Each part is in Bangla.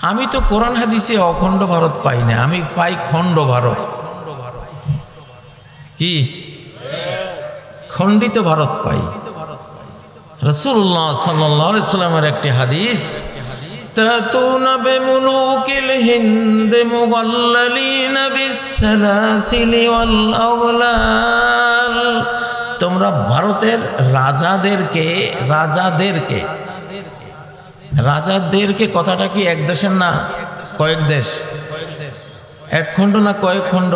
আমি তো কোরআন হাদিসে অখণ্ড ভারত পাই না আমি পাই খণ্ড ভারত কি খণ্ডিত ভারত পাই রসুল্লাহ সাল্লামের একটি হাদিস تأتون بملوك الهند مغللين بالسلاسل والأغلال তোমরা ভারতের রাজাদেরকে রাজাদেরকে রাজাদেরকে কথাটা কি এক দেশের না কয়েক দেশ? এক খণ্ড না কয়েক খণ্ড?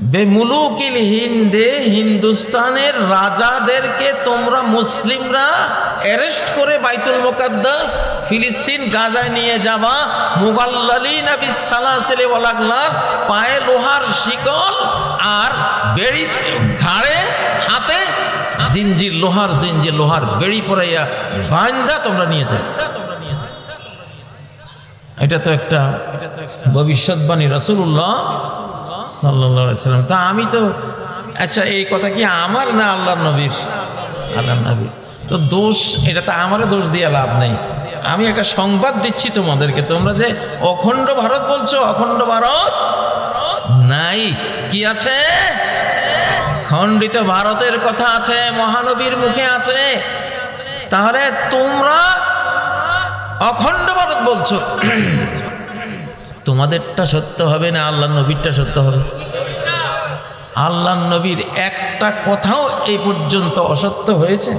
বেমুলুকিল হিন্দে হিন্দুস্তানের রাজাদেরকে তোমরা মুসলিমরা অ্যারেস্ট করে বাইতুল মোকাদ্দাস, ফিলিস্তিন গাজায় নিয়ে যাবা। মুগাল্লালি সালা সালাসেলে ওয়ালাগলার পায়ে লোহার শিকল আর বেড়ি ঘাড়ে, হাতে জিঞ্জির লোহার জিঞ্জির লোহার বেড়ি পরাইয়া বান্ধা তোমরা নিয়ে যাও। এটা তো একটা ভবিষ্যৎবাণী রসুল্লাহ সাল্লাহ সাল্লাম। তা আমি তো আচ্ছা এই কথা কি আমার না আল্লাহ নবীর? আল্লাহ নবীর তো দোষ, এটা তো আমারও দোষ দিয়ে লাভ নেই। আমি একটা সংবাদ দিচ্ছি তোমাদেরকে। তোমরা যে অখণ্ড ভারত বলছো, অখণ্ড ভারত নাই। কি আছে? খণ্ডিত ভারতের কথা আছে, মহানবীর মুখে আছে। তাহলে তোমরা অখণ্ড ভারত বলছো। তোমাদেরটা সত্য হবে না আল্লাহ নবীরটা সত্য হবে? আল্লাহ নবীর একটা কথাও এই পর্যন্ত অসত্য হয়েছে?